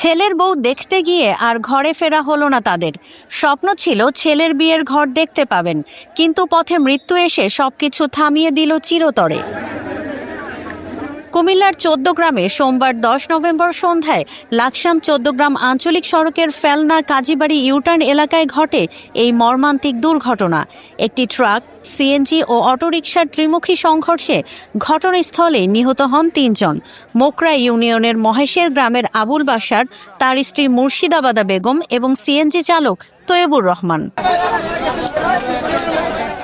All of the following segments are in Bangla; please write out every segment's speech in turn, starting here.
ছেলের বউ দেখতে গিয়ে আর ঘরে ফেরা হলো না তাদের। স্বপ্ন ছিল ছেলের বিয়ের ঘর দেখতে পাবেন, কিন্তু পথে মৃত্যু এসে সবকিছু থামিয়ে দিল চিরতরে। কুমিল্লার চোদ্দ গ্রামে সোমবার দশ নভেম্বর সন্ধ্যায় লাকসাম চোদ্দগ্রাম আঞ্চলিক সড়কের ফেলনা কাজীবাড়ি ইউটার্ন এলাকায় ঘটে এই মর্মান্তিক দুর্ঘটনা। একটি ট্রাক সিএনজি ও অটোরিকশার ত্রিমুখী সংঘর্ষে ঘটনাস্থলে নিহত হন তিনজন। মোকরা ইউনিয়নের মহেশের গ্রামের আবুল বাসার, তার স্ত্রী মুর্শিদাবাদা বেগম এবং সিএনজি চালক তৈবুর রহমান।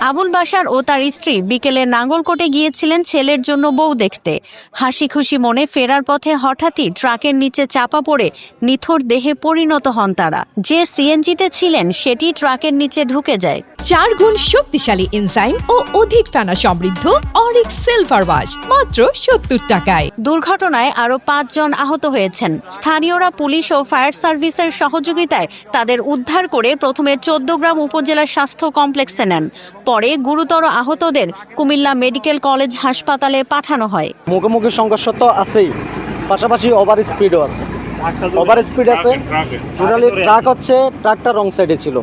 আবুল বাসার ও তার স্ত্রী বিকেলে নাঙ্গলকোটে গিয়েছিলেন ছেলের জন্য বউ দেখতে। হাসি খুশি মনে ফেরার পথে হঠাৎই ট্রাকের নিচে চাপা পড়ে নিথর দেহে পরিণত হন তারা। যে সিএনজিতে ছিলেন সেটি ট্রাকের নিচে ঢুকে যায়। চার গুণ শক্তিশালী এনজাইম ও অধিক ফেনা সমৃদ্ধ অরিক সিলভার ওয়াশ মাত্র সত্তর টাকায়। দুর্ঘটনায় আরও পাঁচজন আহত হয়েছেন। স্থানীয়রা পুলিশ ও ফায়ার সার্ভিসের সহযোগিতায় তাদের উদ্ধার করে প্রথমে চোদ্দগ্রাম উপজেলা স্বাস্থ্য কমপ্লেক্সে নেন। পরে গুরুতর আহতদের কুমিল্লা মেডিকেল কলেজ হাসপাতালে পাঠানো হয়। মুখোমুখি সংঘর্ষ তো আছেই। পাশাপাশি ওভার স্পিডও আছে। ওভার স্পিড আছে। টোটালি ট্রাক হচ্ছে, ট্রাকটা রং সাইডে ছিল।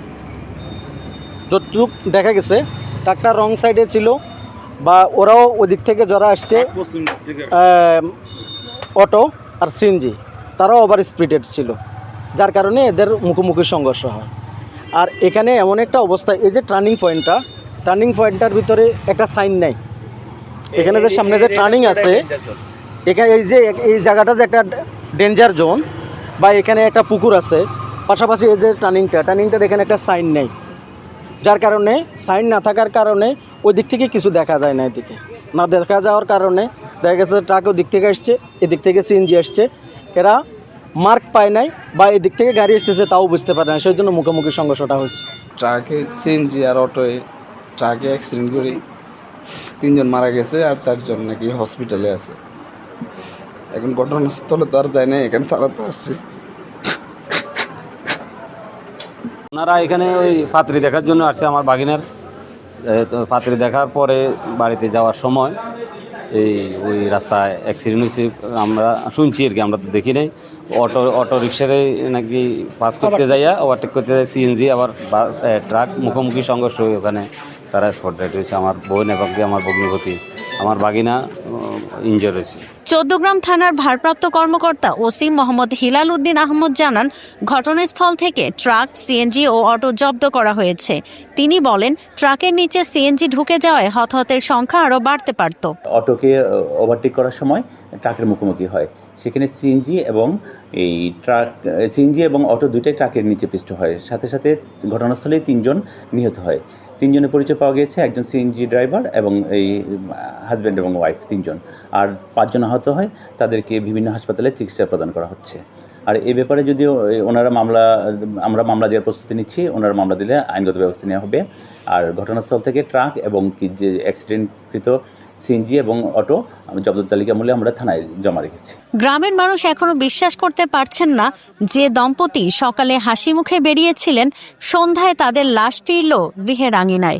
যতটুক দেখা গেছে, ট্রাকটা রং সাইডে ছিল বা ওরাও ওদিক থেকে যারা আসছে অটো আর সিএনজি তারাও ওভার স্পিডেড ছিল। যার কারণে এদের মুখোমুখি সংঘর্ষ হয়। আর এখানে এমন একটা অবস্থা, এই যে টার্নিং পয়েন্টটা টার্নিং পয়েন্টটার ভিতরে একটা সাইন নাই। এখানে যে সামনে যে টার্নিং আছে, এখানে এই যে, এই জায়গাটা যে একটা ডেঞ্জার জোন বা এখানে একটা পুকুর আছে, পাশাপাশি এই যে টার্নিংটা টার্নিংটার এখানে একটা সাইন নেই। যার কারণে সাইন না থাকার কারণে ওই দিক থেকে কিছু দেখা যায় না এদিকে। না দেখা যাওয়ার কারণে দেখা গেছে ট্রাক ওই দিক থেকে আসছে, এদিক থেকে সিএনজি আসছে। এরা মার্ক পায় নাই বা এদিক থেকে গাড়ি আসতেছে তাও বুঝতে পারে না, সেই জন্য মুখোমুখি সংঘর্ষটা হয়েছে। ট্রাকে সিএনজি আর অটোয়ে ট্রাকে অ্যাক্সিডেন্ট করে। তিনজন মারা গেছে আর চারজন নাকি হসপিটালে আছে। এখন ঘটনাস্থলে তো আর যায় না এখানে তারা তো আসছে ওনারা এখানে ওই পাত্রী দেখার জন্য আসছে আমার বাগিনার। পাত্রী দেখার পরে বাড়িতে যাওয়ার সময় এই ওই রাস্তায় অ্যাক্সিডেন্ট হয়েছে। আমরা শুনছি আর কি আমরা তো দেখি নাই। অটো অটো রিক্সারে নাকি পাস করতে যাইয়া ওভারটেক করতে যায় সিএনজি আবার বাস ট্রাক মুখোমুখি সংঘর্ষ ওখানে তারা স্পট ডেট হয়েছে আমার বোন এবং কি আমার ভগ্নিপতি আমার বাগিনা ইনজয় হয়েছে চৌদ্দগ্রাম থানার ভারপ্রাপ্ত কর্মকর্তা ওসি মোহাম্মদ হিলাল উদ্দিন আহমদ জানান ঘটনাস্থল থেকে ট্রাক সিএনজি ও অটো জব্দ করা হয়েছে। তিনি বলেন ট্রাকের নিচে সিএনজি ঢুকে যাওয়ায় হতাহতের সংখ্যা আরও বাড়তে পারত। অটোকে ওভারটেক করার সময় ট্রাকের মুখোমুখি হয়। সেখানে সিএনজি এবং এই ট্রাক সিএনজি এবং অটো দুইটাই ট্রাকের নিচে পিষ্ট হয়। সাথে সাথে ঘটনাস্থলেই তিনজন নিহত হয়। তিনজনের পরিচয় পাওয়া গিয়েছে, একজন সিএনজি ড্রাইভার এবং এই হাজব্যান্ড এবং ওয়াইফ তিনজন। আর পাঁচজন আহত হয়, তাদেরকে বিভিন্ন হাসপাতালে চিকিৎসা প্রদান করা হচ্ছে। আর এ ব্যাপারে এই, ওনারা মামলা আমরা মামলা দেওয়ার প্রস্তুতি নিচ্ছি ওনারা মামলা দিলে আইনগত ব্যবস্থা নেওয়া হবে। আর ঘটনাস্থল থেকে ট্রাক এবং কি যে অ্যাক্সিডেন্টকৃত সিএনজি এবং অটো জব্দ তালিকা মূল্যে আমরা থানায় জমা রেখেছি। গ্রামের মানুষ এখনও বিশ্বাস করতে পারছেন না যে দম্পতি সকালে হাসি মুখে বেরিয়েছিলেন সন্ধ্যায় তাদের লাশ ফিরল গৃহের আঙিনায়